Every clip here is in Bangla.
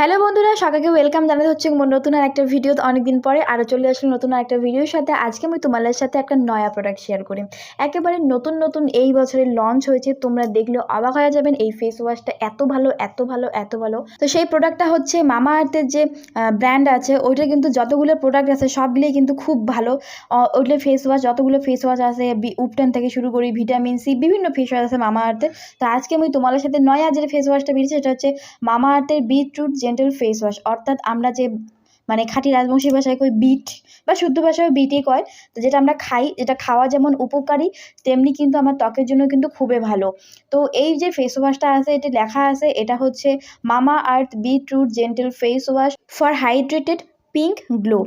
হ্যালো বন্ধুরা, সবাইকে ওয়েলকাম জানাতে হচ্ছে নতুন আর একটা ভিডিও অনেকদিন পরে আরও চলে আসলো নতুন আর একটা ভিডিওর সাথে। আজকে আমি তোমাদের সাথে একটা নয়া প্রোডাক্ট শেয়ার করি। একেবারে নতুন নতুন এই বছরে লঞ্চ হয়েছে, তোমরা দেখলে অবাক হয়ে যাবেন এই ফেস ওয়াশটা এত ভালো এত ভালো এত ভালো। তো সেই প্রোডাক্টটা হচ্ছে মামা আর্থের যে ব্র্যান্ড আছে, ওইটা কিন্তু যতগুলো প্রোডাক্ট আছে, সবগুলোই কিন্তু খুব ভালো। ওইগুলো ফেস ওয়াশ যতগুলো ফেস ওয়াশ আছে উপটেন থেকে শুরু করি ভিটামিন সি বিভিন্ন ফেস ওয়াশ আছে মামা আর্থের তো আজকে আমি তোমাদের সাথে নয়া যে ফেস ওয়াশটা বেরিয়েছে, সেটা হচ্ছে মামা আর্থের বিটরুট জেন্টেল ফেস ওয়াশ অর্থাৎ আমরা যে মানে খাঁটি রাজবংশী ভাষায় কই বিট বা শুদ্ধ ভাষায় বিটই কয়, তো যেটা আমরা খাই, যেটা খাওয়া যেমন উপকারী, তেমনি কিন্তু আমার ত্বকের জন্য কিন্তু খুবই ভালো। তো এই যে ফেস ওয়াশটা আছে, এটা লেখা আছে, এটা হচ্ছে মামা আর্থ beetroot gentle face wash for hydrated pink glow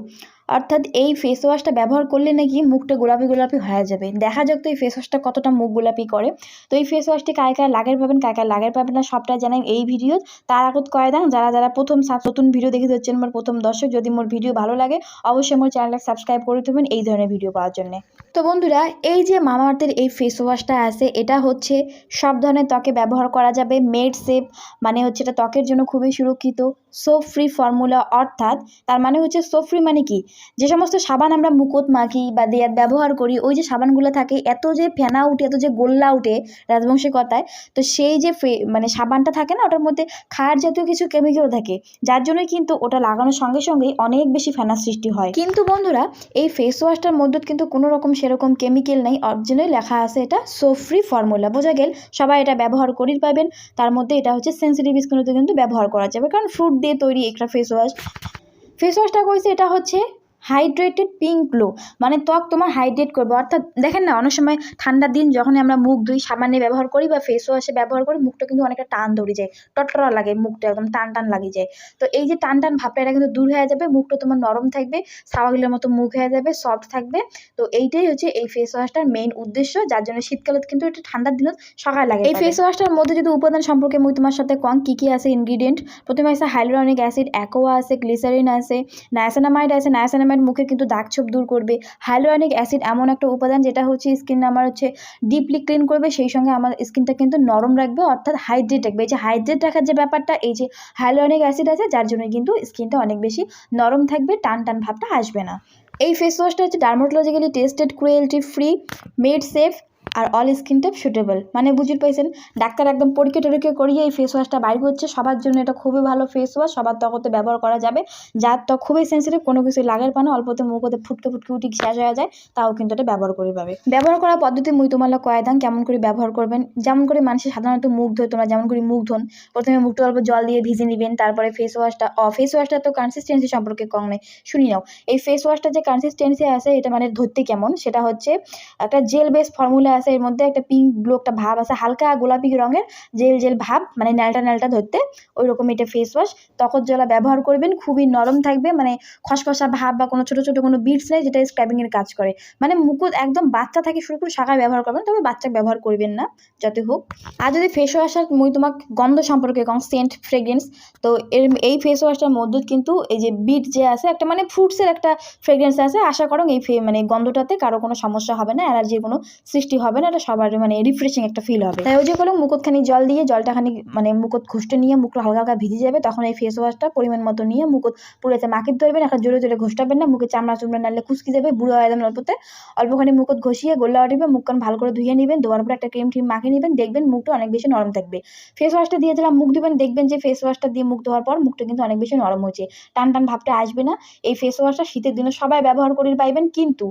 অর্থাৎ এই ফেস ওয়াশটা ব্যবহার করলে নাকি মুখটা গোলাপি গোলাপি হয়ে যাবে। দেখা যাক তো এই ফেস ওয়াশটা কতটা মুখ গোলাপি করে। তো এই ফেস ওয়াশটি কায় কায় লাগের পাবেন, কায় কায় লাগের পাবেন না সবটা জানাই এই ভিডিও তার আগত কয়ে দাম যারা যারা প্রথম নতুন ভিডিও দেখে হচ্ছেন আমার প্রথম দর্শক, যদি মোর ভিডিও ভালো লাগে, অবশ্যই মোর চ্যানেলটা সাবস্ক্রাইব করে দেবেন এই ধরনের ভিডিও পাওয়ার জন্য। তো বন্ধুরা, এই যে মামাআর্থের এই ফেস ওয়াশটা আছে, এটা হচ্ছে সব ধরনের ত্বকে ব্যবহার করা যাবে। মেড সেফ মানে হচ্ছে এটা ত্বকের জন্য খুবই সুরক্ষিত। সোপ ফ্রি ফর্মুলা অর্থাৎ তার মানে হচ্ছে সোপ ফ্রি মানে কি? যে সমস্ত সাবান আমরা মুকুট মাখি বা দেয়াত ব্যবহার করি, ওই যে সাবানগুলো থাকে, এত যে ফেনা উঠে, এত যে গোল্লা উঠে রাজবংশী কথায় তো সেই যে মানে সাবানটা থাকে না, ওটার মধ্যে খার জাতীয় কিছু কেমিক্যাল থাকে, যার জন্যই কিন্তু ওটা লাগানোর সঙ্গে সঙ্গেই অনেক বেশি ফেনার সৃষ্টি হয়। কিন্তু বন্ধুরা, এই ফেস ওয়াশটার মধ্যে কিন্তু কোনো রকম সেরকম কেমিক্যাল নেই অরিজিনাল লেখা আছে এটা সোপ ফ্রি ফর্মুলা। বোঝা গেল, সবাই এটা ব্যবহার করি পাবেন, তার মধ্যে এটা হচ্ছে সেন্সিটিভ স্কিনতে কিন্তু ব্যবহার করা যাবে, কারণ ফ্রুট দিয়ে তৈরি একটা ফেস ওয়াশ ফেস ওয়াশটা কইছে এটা হচ্ছে হাইড্রেটেড পিঙ্ক গ্লো মানে ত্বক তোমার হাইড্রেট করবে। অর্থাৎ দেখেন না অনেক সময় ঠান্ডার দিন যখন আমরা মুখ ধুই সাবানে ব্যবহার করি বা ফেস ওয়াশে ব্যবহার করি মুখটা কিন্তু অনেকটা টান ধরে যায়। টটরা লাগে মুখটা একদম টান টান লাগে যায়। তো এই যে টান টান ভাবটা এটা কিন্তু দূর হয়ে যাবে মুখটা তোমার নরম থাকবে সাবাগুলোর মতো মুখ হয়ে যাবে সফট থাকবে। তো এইটাই হচ্ছে এই ফেস ওয়াশটার মেইন উদ্দেশ্য যার জন্য শীতকালে কিন্তু এটা ঠান্ডার দিনত সকাল লাগে এই ফেস ওয়াশটার মধ্যে যদি উপাদান সম্পর্কে মুই তোমার সাথে কম কী কী আছে ইনগ্রিডিয়েন্ট প্রথমে আছে হাইলোরনিক অ্যাসিড অ্যাকোয়া আছে গ্লিসারিন আছে নায়াসানামাইড আছে নায়াসানামাইড মুখে কিন্তু দাগ ছোপ দূর করবে। হাইলোরানিক অ্যাসিড এমন একটা উপাদান যেটা হচ্ছে স্কিন আমার হচ্ছে ডিপলি ক্লিন করবে, সেই সঙ্গে আমার স্কিনটা কিন্তু নরম রাখবে, অর্থাৎ হাইড্রেট রাখবে। এই যে হাইড্রেট রাখার যে ব্যাপারটা, এই যে হাইলোরানিক অ্যাসিড আছে, যার জন্য কিন্তু স্কিনটা অনেক বেশি নরম থাকবে, টান টান ভাবটা আসবে না। এই ফেস ওয়াশটা হচ্ছে dermatologically tested cruelty free made safe আর অল স্কিন টাইপ সুটেবল মানে বুঝতে পাইছেন ডাক্তার একদম পরীক্ষা টরীক্ষা করিয়ে এই ফেস ওয়াশটা বাইর করছে। সবার জন্য এটা খুবই ভালো ফেস ওয়াশ সবার ত্বকতে ব্যবহার করা যাবে। যার ত্বক খুবই সেন্সিটিভ কোনো কিছু লাগার পানো, অল্পতে মুখতে ফুটকে ফুটকে উঠি শেষ হয়ে যায়, তাও কিন্তু এটা ব্যবহার করে পাবে। ব্যবহার করার পদ্ধতি মুই তোমার কয়ে দাম কেমন করে ব্যবহার করবেন? যেমন করে মানুষের সাধারণত মুখ ধোয়, তোমরা যেমন করে মুখ ধোন, প্রথমে মুখটা অল্প জল দিয়ে ভিজে নেবেন, তারপরে ফেস ওয়াশটা অ ফেস ওয়াশটা তো কনসিস্টেন্সি সম্পর্কে কম নেই। শুনি নাও, এই ফেস ওয়াশটা যে কনসিস্টেন্সি আছে, এটা মানে ধরতে কেমন? সেটা হচ্ছে একটা জেল বেস ফর্মুলা এর মধ্যে একটা পিঙ্ক ব্লু একটা ভাব আছে, হালকা গোলাপি রঙের জেল জেল ভাব মানে ন্যালটা ন্যালটা ধরতে ওই রকম এটা ফেস ওয়াশ ত্বকর জলা ব্যবহার করবেন, খুবই নরম থাকবে মানে খসখসা ভাব বা কোনো ছোটো ছোটো কোনো বিটস নেই যেটা স্ক্র্যাবিংয়ের কাজ করে। মানে মুকুট একদম বাচ্চা থেকে শুরু করে শাখায় ব্যবহার করবেন, তবে বাচ্চা ব্যবহার করবেন না, যত হোক। আর যদি ফেস ওয়াশার মুই তোমাক গন্ধ সম্পর্কে কম সেন্ট ফ্রেগ্রেন্স তো এর, এই ফেস ওয়াশটার মধ্যে কিন্তু এই যে বিট যে আছে, একটা মানে ফ্রুটসের একটা ফ্রেগ্রেন্স আছে, আশা করো এই মানে গন্ধটাতে কারও কোনো সমস্যা হবে না অ্যালার্জির কোনো সৃষ্টি হবে না, এটা সবার মানে রিফ্রেশিং একটা ফিল হবে। তাই ওই যে করলাম মুকুটখানি জল দিয়ে জলটা খানি মানে মুকুট ঘুষটে নিয়ে মুখটা হালকা হালকা ভিজে যাবে, তখন এই ফেস ওয়াশটা পরিমাণ মতো নিয়ে মুকুট পুরোতে মাখিয়ে ধরবেন একটা জোরে জোরে ঘষটাবেন না, মুখে চামড়া চুমড়া নাহলে খুশকি যাবে, বুড়ো হয়ে যাবেন অল্পতে। অল্পখানি মুকুট ঘষিয়ে গোল্লা উঠিবে মুখখান ভালো করে ধুয়ে নেবেন, ধোয়ার পরে একটা ক্রিম ট্রিম মাখিয়ে নেবেন, দেখবেন মুখটা অনেক বেশি নরম থাকবে। ফেস ওয়াশটা দিয়ে দিলাম, মুখ ধুবেন, দেখবেন যে ফেস ওয়াশটা দিয়ে মুখ ধোয়ার পর মুখটা কিন্তু অনেক বেশি নরম হয়েছে টান টান ভাবটা আসবে না, এই ফেস ওয়াশটা শীতের দিনে সবাই ব্যবহার করে পাইবেন, কিন্তু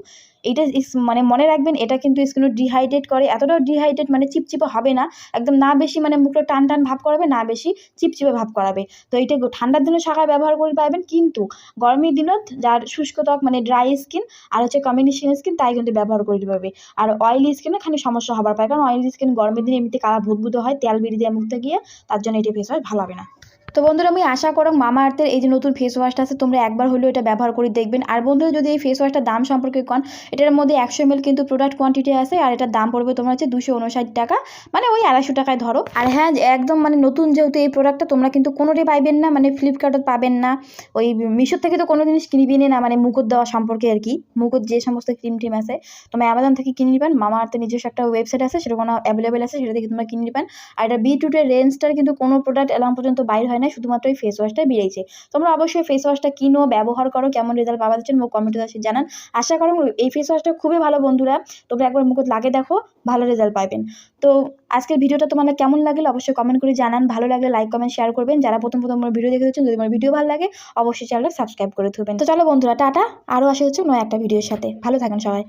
এটা মানে মনে রাখবেন, এটা কিন্তু স্কিন ডিহাইড্রেট করে, এতটাও ডিহাইড্রেট মানে চিপচিপে হবে না। একদম না বেশি মানে মুখটা টান টান ভাব করাবে, না বেশি চিপচিপে ভাব করাবে। তো এটা ঠান্ডার দিনে সকালে ব্যবহার করে পাইবেন কিন্তু গরমের দিনত যার শুষ্ক ত্বক মানে ড্রাই স্কিন আর হচ্ছে কম্বিনেশন স্কিন তাই কিন্তু ব্যবহার করে পারবে। আর অয়েলি স্কিনে খালি সমস্যা হবার পায়, কারণ অয়েলি স্কিন গরমের দিনে এমনিতে কালা ভুতভুত হয়, তেল বেরিয়ে যায় মুখতে গিয়ে, তার জন্য এটা ফেস ওয়াশ ভালো হবে না। তো বন্ধুরা, আমি আশা করো মামা আর্থের এই যে নতুন ফেস ওয়াশটা আছে, তোমরা একবার হলেও এটা ব্যবহার করে দেখবেন। আর বন্ধুরা, যদি এই ফেস ওয়াশটার দাম সম্পর্কে কন, এটার মধ্যে একশো এমএল কিন্তু প্রোডাক্ট কোয়ান্টিটি আছে, আর এটার দাম পড়বে তোমার হচ্ছে দুশো উনষাট টাকা মানে ওই আড়াইশো টাকায় ধরো। আর হ্যাঁ একদম মানে নতুন যেহেতু এই প্রোডাক্টটা তোমরা কিন্তু কোনোটাই পাইবেন না মানে ফ্লিপকার্টত পাবেন না, ওই মিশোর থেকে তো কোনো জিনিস কিনবিনে না মানে মুকুট দেওয়া সম্পর্কে আর কি। মুকুট যে সমস্ত ক্রিম টিম আছে, তোমরা অ্যামাজন থেকে কিনে নিবেন। মামা আর্থের নিজস্ব একটা ওয়েবসাইট আছে, সেটা কোনো অ্যাভেলেবেল আছে, সেটা থেকে তোমরা কিনে নিবেন। আর এটা বি বিটরুটের রেঞ্জটার কিন্তু কোনো প্রোডাক্ট এলাম পর্যন্ত বাইর হয় না না শুধুমাত্র এই ফেস ওয়াশটাই বেরিয়েছে। তোমরা অবশ্যই ফেস ওয়াশটা কিনো, ব্যবহার করো, কেমন রেজাল্ট পাওয়া যাচ্ছে মুখ কমেন্টে অবশ্যই জানান। আশা করো এই ফেস ওয়াশটা খুবই ভালো বন্ধুরা। তোমরা একবার মুখে লাগে দেখো, ভালো রেজাল্ট পাবেন তো আজকের ভিডিওটা তোমাদের কেমন লাগল অবশ্যই কমেন্ট করে জানান। ভালো লাগলে লাইক কমেন্ট শেয়ার করবেন। যারা প্রথম প্রথম আমার ভিডিও দেখে যদি আমার ভিডিও ভালো লাগে, অবশ্যই চ্যানেলটা সাবস্ক্রাইব করে থাকবেন তো চলো বন্ধুরা, টাটা। আরও আসা হচ্ছে নয় একটা ভিডিওর সাথে। ভালো থাকেন সবাই।